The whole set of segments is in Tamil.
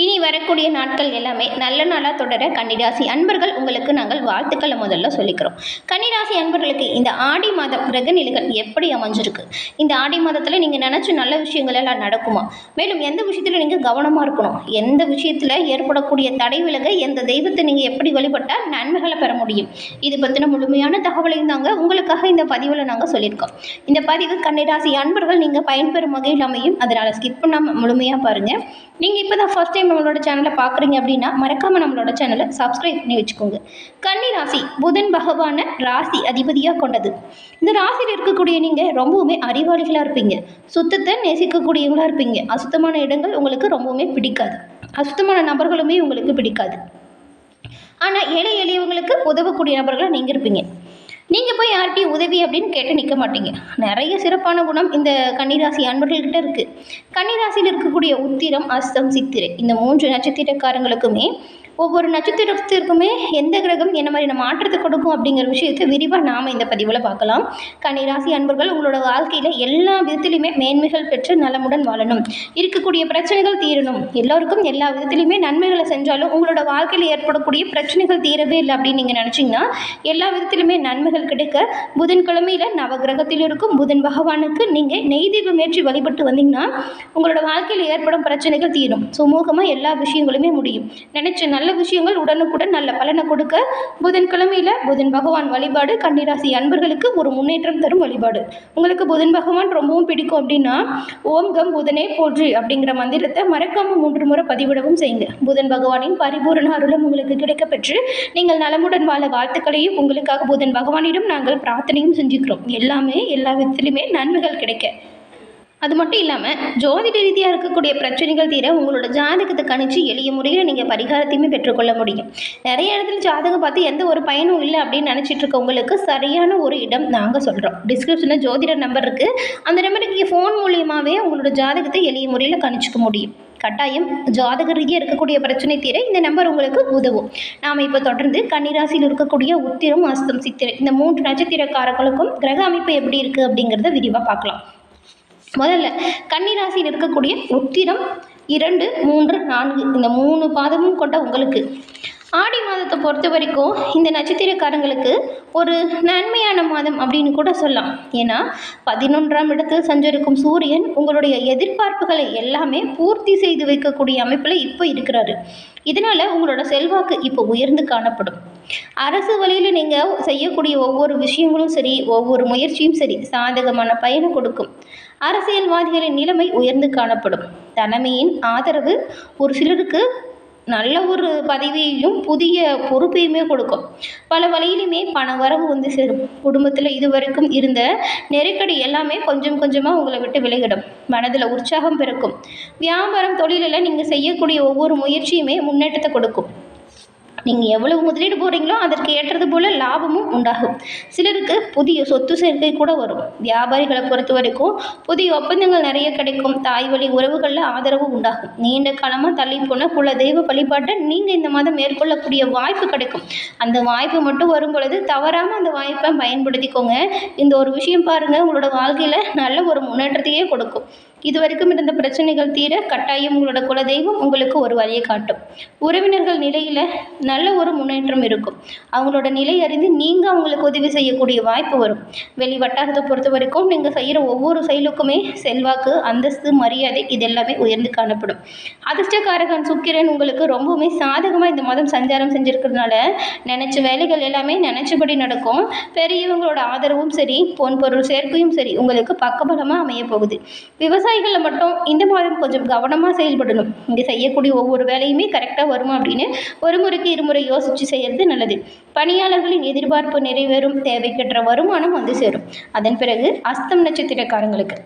இனி வரக்கூடிய நாட்கள் எல்லாமே நல்ல நாளாக தொடர கன்னிராசி அன்பர்கள் உங்களுக்கு நாங்கள் வாழ்த்துக்களை முதல்ல சொல்லிக்கிறோம். கன்னிராசி அன்பர்களுக்கு இந்த ஆடி மாதம் கிரக நிலைகள் எப்படி அமைஞ்சிருக்கு? இந்த ஆடி மாதத்தில் நீங்கள் நினச்ச நல்ல விஷயங்கள் எல்லாம் நடக்குமா? மேலும் எந்த விஷயத்தில் நீங்கள் கவனமாக இருக்கணும்? எந்த விஷயத்தில் ஏற்படக்கூடிய தடை விலக எந்த தெய்வத்தை நீங்கள் எப்படி வழிபட்டால் நன்மைகளை பெற முடியும்? இது பற்றின முழுமையான தகவலையும் தாங்க உங்களுக்காக இந்த பதிவில் நாங்கள் சொல்லியிருக்கோம். இந்த பதிவு கன்னிராசி அன்பர்கள் நீங்கள் பயன்பெறும் வகையில் அமையும். அதனால் ஸ்கிப் பண்ணாமல் முழுமையாக பாருங்கள் நீங்கள் இப்போ தான் ஃபஸ்ட் டைம் நம்மளோட சேனலை பார்க்குறீங்க அப்படின்னா மறக்காமல் நம்மளோட சேனலை சப்ஸ்கிரைப் பண்ணி வச்சுக்கோங்க. கன்னி ராசி புதன் பகவானை ராசி அதிபதியாக கொண்டது. இந்த ராசியில் இருக்கக்கூடிய நீங்கள் ரொம்பவுமே அறிவாளிகளாக இருப்பீங்க. சுத்தத்தை நேசிக்கக்கூடியவங்களாக இருப்பீங்க. அசுத்தமான இடங்கள் உங்களுக்கு ரொம்பவுமே பிடிக்காது. அசுத்தமான நபர்களுமே உங்களுக்கு பிடிக்காது. ஆனால் ஏழை எளியவங்களுக்கு உதவக்கூடிய நபர்களாக நீங்கள் இருப்பீங்க. நீங்கள் போய் யார்கிட்டையும் உதவி அப்படின்னு கேட்டு நிற்க மாட்டீங்க. நிறைய சிறப்பான குணம் இந்த கன்னிராசி அன்பர்கள்கிட்ட இருக்குது கன்னிராசியில் இருக்கக்கூடிய உத்திரம் அஸ்தம் சித்திரை. இந்த மூன்று நட்சத்திரக்காரங்களுக்குமே ஒவ்வொரு நட்சத்திரத்திற்குமே எந்த கிரகம் என்ன மாதிரியான மாற்றத்தை கொடுக்கும் அப்படிங்கிற விஷயத்தை விரிவாக நாம் இந்த பதிவில் பார்க்கலாம். கன்னிராசி அன்பர்கள் உங்களோட வாழ்க்கையில் எல்லா விதத்திலையுமே மேன்மைகள் பெற்று நலமுடன் வாழணும். இருக்கக்கூடிய பிரச்சனைகள் தீரணும். எல்லோருக்கும் எல்லா விதத்திலையுமே நன்மைகளை செஞ்சாலும் உங்களோட வாழ்க்கையில் ஏற்படக்கூடிய பிரச்சனைகள் தீரவே இல்லை அப்படின்னு நீங்கள் நினச்சிங்கன்னா எல்லா விதத்திலுமே நன்மைகள் கிடைக்க புதன்கிழமையில் நவகிரகத்தில் இருக்கும் புதன் பகவானுக்கு நீங்கள் நெய் தீபம் ஏற்றி வழிபட்டு வந்தீங்கன்னா உங்களோட வாழ்க்கையில் ஏற்படும் பிரச்சனைகள் தீரும். சுமூகமாக எல்லா விஷயங்களுமே முடியும். நினச்ச நல்ல நல்ல விஷயங்கள் உடனுக்குடன் நல்ல பலனை கொடுக்க புதன்கிழமையில் புதன் பகவான் வழிபாடு கன்னிராசி அன்பர்களுக்கு ஒரு முன்னேற்றம் தரும் வழிபாடு. உங்களுக்கு புதன் பகவான் ரொம்பவும் பிடிக்கும் அப்படின்னா ஓம் கம் புதனே போற்று அப்படிங்கிற மந்திரத்தை மறக்காமல் மூன்று முறை பதிவிடவும் செய்யுங்க. புதன் பகவானின் பரிபூரண அருளும் உங்களுக்கு கிடைக்கப்பெற்று நீங்கள் நலமுடன் வாழ வாழ்த்துக்களையும் உங்களுக்காக புதன் பகவானிடம் நாங்கள் பிரார்த்தனையும் செஞ்சுக்கிறோம். எல்லாமே எல்லா விதத்திலுமே நன்மைகள் கிடைக்க. அது மட்டும் இல்லாமல் ஜோதிட ரீதியாக இருக்கக்கூடிய பிரச்சனைகள் தீர உங்களோட ஜாதகத்தை கணிச்சு எளிய முறையில் நீங்கள் பரிகாரத்தையுமே பெற்றுக்கொள்ள முடியும். நிறைய இடத்துல ஜாதகம் பார்த்து எந்த ஒரு பயனும் இல்லை அப்படின்னு நினச்சிட்டு இருக்க உங்களுக்கு சரியான ஒரு இடம் நாங்கள் சொல்கிறோம் டிஸ்கிரிப்ஷனில் ஜோதிட நம்பர் இருக்குது அந்த நம்பருக்கு ஃபோன் மூலியமாகவே உங்களோட ஜாதகத்தை எளிய முறையில் கணிச்சிக்க முடியும். கட்டாயம் ஜாதக ரீதியாக இருக்கக்கூடிய பிரச்சனை தீர இந்த நம்பர் உங்களுக்கு உதவும். நாம் இப்போ தொடர்ந்து கன்னிராசியில் இருக்கக்கூடிய உத்திரம் அஸ்தம் சித்திரை இந்த மூன்று நட்சத்திரக்காரர்களுக்கும் கிரக அமைப்பு எப்படி இருக்குது அப்படிங்கிறத விரிவாக பார்க்கலாம். முதல்ல கன்னிராசியில் இருக்கக்கூடிய உத்திரம் இரண்டு மூன்று நான்கு. இந்த மூணு பாதமும் கொண்ட உங்களுக்கு ஆடி மாதத்தை பொறுத்த வரைக்கும் இந்த நட்சத்திரக்காரங்களுக்கு ஒரு நன்மையான மாதம் அப்படின்னு கூட சொல்லலாம். ஏன்னா பதினொன்றாம் இடத்தில் சஞ்சரிக்கும் சூரியன் உங்களுடைய எதிர்பார்ப்புகளை எல்லாமே பூர்த்தி செய்து வைக்கக்கூடிய அமைப்பில் இப்போ இருக்கிறாரு. இதனால் உங்களோட செல்வாக்கு இப்போ உயர்ந்து காணப்படும். அரசு வழியில் நீங்கள் செய்யக்கூடிய ஒவ்வொரு விஷயங்களும் சரி ஒவ்வொரு முயற்சியும் சரி சாதகமான பயனை கொடுக்கும். அரசியல்வாதிகளின் நிலைமை உயர்ந்து காணப்படும். தலைமையின் ஆதரவு ஒரு சிலருக்கு நல்ல ஒரு பதவியையும் புதிய பொறுப்பையுமே கொடுக்கும். பல வழியிலுமே பண வரவு வந்து சேரும். குடும்பத்தில் இதுவரைக்கும் இருந்த நெருக்கடி எல்லாமே கொஞ்சம் கொஞ்சமாக உங்களை விட்டு விலகிடும். மனதில் உற்சாகம் பிறக்கும். வியாபாரம் தொழிலில் நீங்கள் செய்யக்கூடிய ஒவ்வொரு முயற்சியுமே முன்னேற்றத்தை கொடுக்கும். நீங்கள் எவ்வளவு முதலீடு போடுறீங்களோ அதற்கு ஏற்றது போல் லாபமும் உண்டாகும். சிலருக்கு புதிய சொத்து சேர்க்கை கூட வரும். வியாபாரிகளை பொறுத்த வரைக்கும் புதிய ஒப்பந்தங்கள் நிறைய கிடைக்கும். தாய் வழி உறவுகளில் ஆதரவு உண்டாகும். நீண்ட காலமாக தள்ளி போன குல தெய்வ வழிபாட்டை நீங்கள் இந்த மாதம் மேற்கொள்ளக்கூடிய வாய்ப்பு கிடைக்கும். அந்த வாய்ப்பு மட்டும் வரும் பொழுது தவறாமல் அந்த வாய்ப்பை பயன்படுத்திக்கோங்க. இந்த ஒரு விஷயம் பாருங்கள் உங்களோட வாழ்க்கையில் நல்ல ஒரு முன்னேற்றத்தையே கொடுக்கும். இது வரைக்கும் இருந்த பிரச்சனைகள் தீர கட்டாயம் உங்களோட குலதெய்வம் உங்களுக்கு ஒரு வழியை காட்டும். உறவினர்கள் நிலையில் நல்ல ஒரு முன்னேற்றம் இருக்கும். அவங்களோட நிலை அறிந்து நீங்கள் அவங்களுக்கு உதவி செய்யக்கூடிய வாய்ப்பு வரும். வெளி வட்டாரத்தை பொறுத்த வரைக்கும் நீங்கள் செய்கிற ஒவ்வொரு செயலுக்குமே செல்வாக்கு அந்தஸ்து மரியாதை இது எல்லாமே உயர்ந்து காணப்படும். அதிர்ஷ்டக்காரகன் சுக்கிரன் உங்களுக்கு ரொம்பவுமே சாதகமாக இந்த மாதம் சஞ்சாரம் செஞ்சுருக்கிறதுனால நினச்ச வேலைகள் எல்லாமே நினச்சபடி நடக்கும். பெரியவங்களோட ஆதரவும் சரி பொன் பொருள் சேர்க்கையும் சரி உங்களுக்கு பக்கபலமாக அமைய போகுது. விவசாயிகளில் மட்டும் இந்த மாதம் கொஞ்சம் கவனமாக செயல்படணும். இங்கே செய்யக்கூடிய ஒவ்வொரு வேலையுமே கரெக்டாக வருமா அப்படின்னு ஒரு முறைக்கு இருமுறை யோசித்து செய்கிறது நல்லது. பணியாளர்களின் எதிர்பார்ப்பு நிறைவேறும் தேவைக்கற்ற வருமானம் வந்து சேரும். அதன் பிறகு அஸ்தம் நட்சத்திரக்காரங்களுக்கு.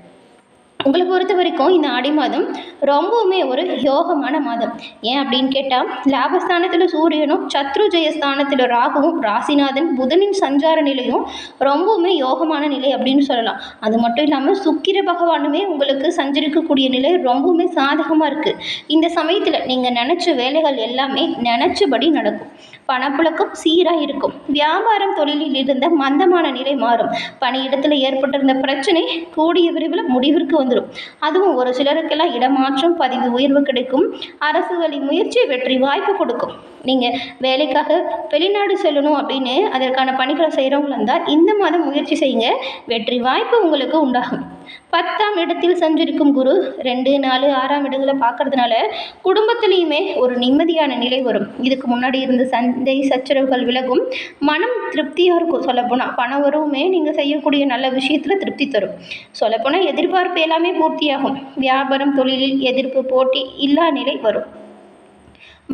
உங்களை பொறுத்த வரைக்கும் இந்த ஆடி மாதம் ரொம்பவுமே ஒரு யோகமான மாதம். ஏன் அப்படின்னு கேட்டால் லாபஸ்தானத்தில் சூரியனும் சத்ரு ஜெயஸ்தானத்தில் ராகுவும் ராசிநாதன் புதனின் சஞ்சார நிலையும் ரொம்பவுமே யோகமான நிலை அப்படின்னு சொல்லலாம். அது மட்டும் இல்லாமல் சுக்கிர பகவானுமே உங்களுக்கு சஞ்சரிக்கக்கூடிய நிலை ரொம்பவுமே சாதகமாக இருக்குது இந்த சமயத்தில் நீங்கள் நினச்ச வேலைகள் எல்லாமே நினச்சபடி நடக்கும். பணப்புழக்கம் சீராக இருக்கும் வியாபாரம் தொழிலில் இருந்த மந்தமான நிலை மாறும். பணியிடத்தில் ஏற்பட்டிருந்த பிரச்சனை கூடிய விரைவில் முடிவிற்கு வந்துடும் அதுவும் ஒரு சிலருக்கெல்லாம் இடமாற்றம் பதிவு உயர்வு கிடைக்கும். அரசு வழி முயற்சி வெற்றி வாய்ப்பு கொடுக்கும். நீங்கள் வேலைக்காக வெளிநாடு செல்லணும் அப்படின்னு அதற்கான பணிகளை செய்கிறவங்களா இருந்தால் இந்த மாதம் முயற்சி செய்யுங்க. வெற்றி வாய்ப்பு உங்களுக்கு உண்டாகும். பத்தாம் இடத்தில் சஞ்சரிக்கும் குரு ரெண்டு நாலு ஆறாம் இடங்களை பார்க்கறதுனால குடும்பத்திலையுமே ஒரு நிம்மதியான நிலை வரும். இதுக்கு முன்னாடி இருந்த சண்டை சச்சரவுகள் விலகும். மனம் திருப்தியாக இருக்கும் சொல்லப்போனால் பண வரவுமே நீங்கள் செய்யக்கூடிய நல்ல விஷயத்தில் திருப்தி தரும். சொல்லப்போனால் எதிர்பார்ப்பு எல்லாமே பூர்த்தியாகும். வியாபாரம் தொழிலில் எதிர்ப்பு போட்டி இல்லா நிலை வரும்.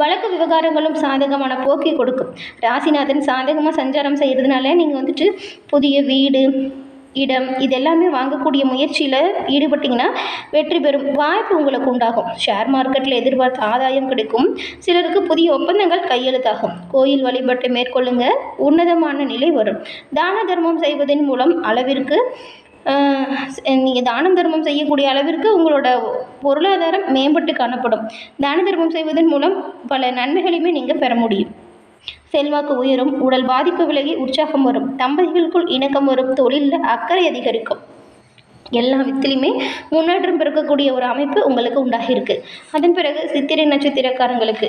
வழக்கு விவகாரங்களும் சாதகமான போக்கை கொடுக்கும். ராசிநாதன் சாதகமாக சஞ்சாரம் செய்கிறதுனால நீங்கள் வந்துட்டு புதிய வீடு இடம் இது எல்லாமே வாங்கக்கூடிய முயற்சியில் ஈடுபட்டிங்கன்னா வெற்றி பெறும் வாய்ப்பு உங்களுக்கு உண்டாகும். ஷேர் மார்க்கெட்டில் எதிர்பார்த்த ஆதாயம் கிடைக்கும். சிலருக்கு புதிய ஒப்பந்தங்கள் கையெழுத்தாகும். கோயில் வழிபாட்டை மேற்கொள்ளுங்க. உன்னதமான நிலை வரும். தான தர்மம் செய்வதன் மூலம் அளவிற்கு நீங்கள் தானம் தர்மம் செய்யக்கூடிய அளவிற்கு உங்களோட பொருளாதாரம் மேம்பட்டு காணப்படும். தான தர்மம் செய்வதன் மூலம் பல நன்மைகளையுமே நீங்கள் பெற முடியும். செல்வாக்கு உயரும் உடல் பாதிப்பு விலகி உற்சாகம் வரும் தம்பதிகளுக்குள் இணக்கம் வரும் தொழிலில் அக்கறை அதிகரிக்கும். எல்லா வித்திலையுமே முன்னேற்றம் பிறக்கக்கூடிய ஒரு அமைப்பு உங்களுக்கு உண்டாகியிருக்கு. அதன் பிறகு சித்திரை நட்சத்திரக்காரங்களுக்கு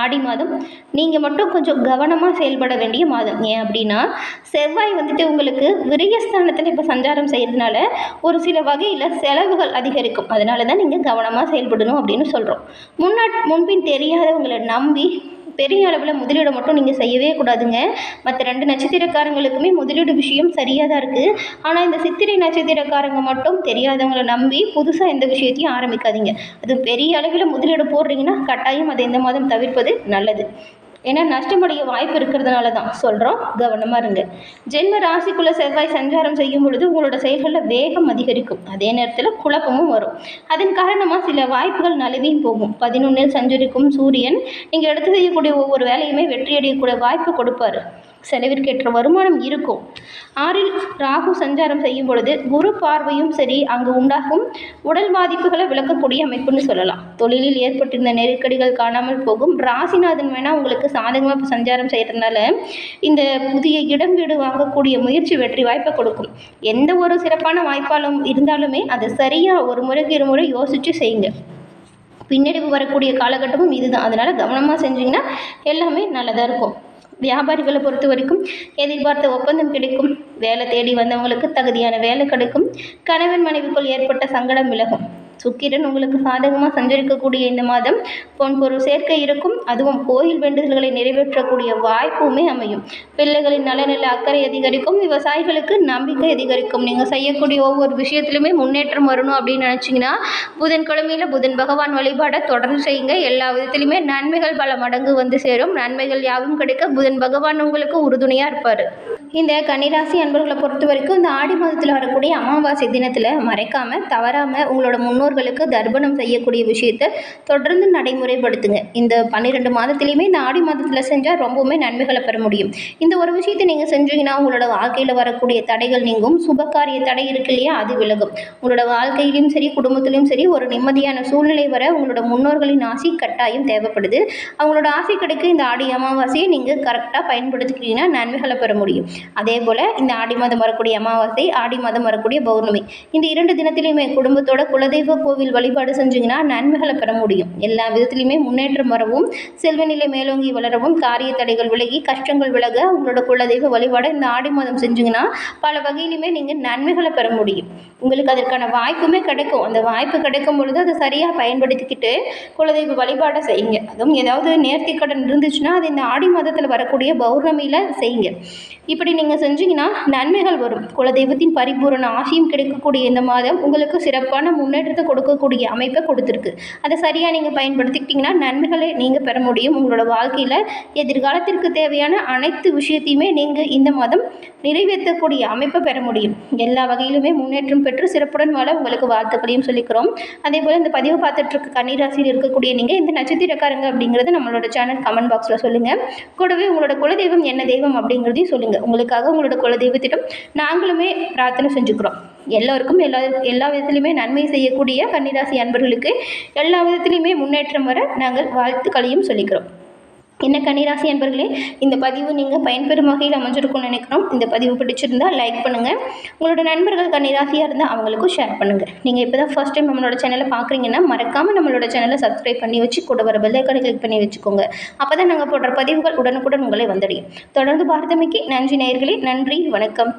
ஆடி மாதம் நீங்கள் மட்டும் கொஞ்சம் கவனமாக செயல்பட வேண்டிய மாதம். ஏன் அப்படின்னா செவ்வாய் வந்துட்டு உங்களுக்கு விரயஸ்தானத்தில் இப்போ சஞ்சாரம் செய்கிறதுனால ஒரு சில வகையில் செலவுகள் அதிகரிக்கும். அதனால தான் நீங்கள் கவனமாக செயல்படணும் அப்படின்னு சொல்கிறோம் முன்னா முன்பின் தெரியாதவங்களை நம்பி பெரிய அளவில் முதலீடு மட்டும் நீங்கள் செய்யவே கூடாதுங்க. மற்ற ரெண்டு நட்சத்திரக்காரங்களுக்குமே முதலீடு விஷயம் சரியாக தான் இருக்குது ஆனால் இந்த சித்திரை நட்சத்திரக்காரங்க மட்டும் தெரியாதவங்களை நம்பி புதுசாக எந்த விஷயத்தையும் ஆரம்பிக்காதீங்க. அது பெரிய அளவில் முதலீடு போடுறீங்கன்னா கட்டாயம் அதை இந்த மாதம் தவிர்ப்பது நல்லது. ஏன்னா நஷ்டமடைய வாய்ப்பு இருக்கிறதுனால தான் சொல்கிறோம் கவனமாக இருங்க. ஜென்ம ராசிக்குள்ளே செவ்வாய் சஞ்சாரம் செய்யும் பொழுது உங்களோட செயல்களில் வேகம் அதிகரிக்கும். அதே நேரத்தில் குழப்பமும் வரும். அதன் காரணமாக சில வாய்ப்புகள் நழுவியும் போகும். பதினொன்றில் சஞ்சரிக்கும் சூரியன் நீங்கள் எடுத்து செய்யக்கூடிய ஒவ்வொரு வேலையுமே வெற்றியடையக்கூடிய வாய்ப்பு கொடுப்பாரு. செலவிற்கேற்ற வருமானம் இருக்கும். ஆறில் ராகு சஞ்சாரம் செய்யும் பொழுது குரு பார்வையும் சரி அங்கு உண்டாகும் உடல் பாதிப்புகளை விளக்கக்கூடிய அமைப்புன்னு சொல்லலாம். தொழிலில் ஏற்பட்டிருந்த நெருக்கடிகள் காணாமல் போகும். ராசிநாதன் வேணால் உங்களுக்கு சாதகமாக சஞ்சாரம் செய்கிறதுனால இந்த புதிய இடம் வீடு வாங்கக்கூடிய முயற்சி வெற்றி வாய்ப்பை கொடுக்கும். எந்த ஒரு சிறப்பான வாய்ப்பாலும் இருந்தாலுமே அதை சரியாக ஒரு முறைக்கு இருமுறை யோசித்து செய்யுங்க. பின்னடைவு வரக்கூடிய காலகட்டமும் இதுதான். அதனால் கவனமாக செஞ்சிங்கன்னா எல்லாமே நல்லதாக இருக்கும். வியாபாரிகளை பொறுத்த வரைக்கும் எதிர்பார்த்த ஒப்பந்தம் கிடைக்கும். வேலை தேடி வந்தவங்களுக்கு தகுதியான வேலை கிடைக்கும். கணவன் மனைவிக்குள் ஏற்பட்ட சங்கடம் விலகும். சுக்கிரன் உங்களுக்கு சாதகமாக சஞ்சரிக்கக்கூடிய இந்த மாதம் பொன் பொருள் சேர்க்கை இருக்கும். அதுவும் கோயில் வேண்டுதல்களை நிறைவேற்றக்கூடிய வாய்ப்புமே அமையும். பிள்ளைகளின் நலநில அக்கறை அதிகரிக்கும். விவசாயிகளுக்கு நம்பிக்கை அதிகரிக்கும். நீங்கள் செய்யக்கூடிய ஒவ்வொரு விஷயத்துலையுமே முன்னேற்றம் வரணும் அப்படின்னு நினச்சிங்கன்னா புதன்கிழமையில் புதன் பகவான் வழிபாடை தொடர்ந்து செய்யுங்க. எல்லா விதத்திலுமே நன்மைகள் பல மடங்கு வந்து சேரும். நன்மைகள் யாவும் கிடைக்க புதன் பகவான் உங்களுக்கு உறுதுணையாக இருப்பார். இந்த கன்னிராசி அன்பர்களை பொறுத்த வரைக்கும் இந்த ஆடி மாதத்தில் வரக்கூடிய அமாவாசை தினத்தில் மறைக்காமல் தவறாமல் உங்களோட முன்னோர்களுக்கு தர்ப்பணம் செய்யக்கூடிய விஷயத்தை தொடர்ந்து நடைமுறைப்படுத்துங்க. இந்த பன்னிரெண்டு மாதத்துலேயுமே இந்த ஆடி மாதத்தில் செஞ்சால் ரொம்பவுமே நன்மைகளை பெற முடியும். இந்த ஒரு விஷயத்தை நீங்கள் செஞ்சீங்கன்னா உங்களோட வாழ்க்கையில் வரக்கூடிய தடைகள் நீங்கும். சுபகாரிய தடை இருக்கு இல்லையா அது விலகும். உங்களோட வாழ்க்கையிலும் சரி குடும்பத்திலும் சரி ஒரு நிம்மதியான சூழ்நிலை வர உங்களோட முன்னோர்களின் ஆசி கட்டாயம் தேவைப்படுது. அவங்களோட ஆசை கிடைக்க இந்த ஆடி அமாவாசையை நீங்கள் கரெக்டாக பயன்படுத்திக்கிட்டீங்கன்னா நன்மைகளை பெற முடியும். அதே போல் இந்த ஆடி மாதம் வரக்கூடிய அமாவாசை ஆடி மாதம் வரக்கூடிய பௌர்ணமி. இந்த இரண்டு தினத்திலையுமே குடும்பத்தோட குலதெய்வ கோவில் வழிபாடு செஞ்சீங்கன்னா நன்மைகளை பெற முடியும். எல்லா விதத்திலையுமே முன்னேற்றம் வரவும் செல்வநிலை மேலோங்கி வளரவும் காரிய தடைகள் விலகி கஷ்டங்கள் விலக உங்களோட குலதெய்வ வழிபாடு இந்த ஆடி மாதம் செஞ்சீங்கன்னா பல வகையிலுமே நீங்கள் நன்மைகளை பெற முடியும். உங்களுக்கு அதற்கான வாய்ப்புமே கிடைக்கும். அந்த வாய்ப்பு கிடைக்கும் பொழுது அதை சரியாக பயன்படுத்திக்கிட்டு குலதெய்வ வழிபாடை செய்யுங்க. அதுவும் ஏதாவது நேர்த்திக்கடன் இருந்துச்சுன்னா அது இந்த ஆடி மாதத்தில் வரக்கூடிய பௌர்ணமியில் செய்யுங்க. இப்படி நீங்கள் செஞ்சீங்கன்னா நன்மைகள் வரும். குலதெய்வத்தின் பரிபூரண ஆசையும் கிடைக்கக்கூடிய இந்த மாதம் உங்களுக்கு சிறப்பான முன்னேற்றத்தை கொடுக்கக்கூடிய அமைப்பை கொடுத்துருக்கு. அதை சரியாக நீங்கள் பயன்படுத்திக்கிட்டிங்கன்னா நன்மைகளை நீங்கள் பெற முடியும். உங்களோட வாழ்க்கையில் எதிர்காலத்திற்கு தேவையான அனைத்து விஷயத்தையுமே நீங்கள் இந்த மாதம் நிறைவேற்றக்கூடிய அமைப்பை பெற முடியும். எல்லா வகையிலுமே முன்னேற்றம் பெற்று சிறப்புடன் வாழ உங்களுக்கு வாழ்த்துக்களையும் சொல்லிக்கிறோம். அதே போல் இந்த பதிவு பார்த்துட்ருக்க கன்னிராசியில் இருக்கக்கூடிய நீங்கள் இந்த நட்சத்திரக்காரங்க அப்படிங்கிறது நம்மளோட சேனல் கமெண்ட் பாக்ஸில் சொல்லுங்கள் கூடவே உங்களோட குலதெய்வம் என்ன தெய்வம் அப்படிங்கிறதையும் சொல்லுங்கள் உங்களுக்கு உங்களுக்காக உங்களோட குலதெய்வத்திடம் நாங்களுமே பிரார்த்தனை செஞ்சுக்கிறோம். எல்லோருக்கும் எல்லா எல்லா விதத்துலையுமே நன்மை செய்யக்கூடிய கன்னிராசி அன்பர்களுக்கு எல்லா விதத்துலையுமே முன்னேற்றம் வர நாங்கள் வாழ்த்துக்களையும் சொல்லிக்கிறோம். என்ன கன்னிராசி அன்பர்களே இந்த பதிவு நீங்கள் பயன்பெறும் வகையில் அமைஞ்சிருக்கும்னு நினைக்கிறோம். இந்த பதிவு பிடிச்சிருந்தால் லைக் பண்ணுங்கள் உங்களோட நண்பர்கள் கன்னிராசியாக இருந்தால் அவங்களுக்கும் ஷேர் பண்ணுங்கள் நீங்கள் இப்போ தான் ஃபஸ்ட் டைம் நம்மளோட சேனலை பார்க்குறீங்கன்னா மறக்காமல் நம்மளோட சேனலை சப்ஸ்கிரைப் பண்ணி வச்சு கூட வர பெல் கிளிக் பண்ணி வச்சுக்கோங்க. அப்போ தான் நாங்கள் போடுற பதிவுகள் உடனுக்குடன் உங்களை வந்தடையும். தொடர்ந்து பார்த்தமைக்கு நன்றி நேயர்களே நன்றி வணக்கம்.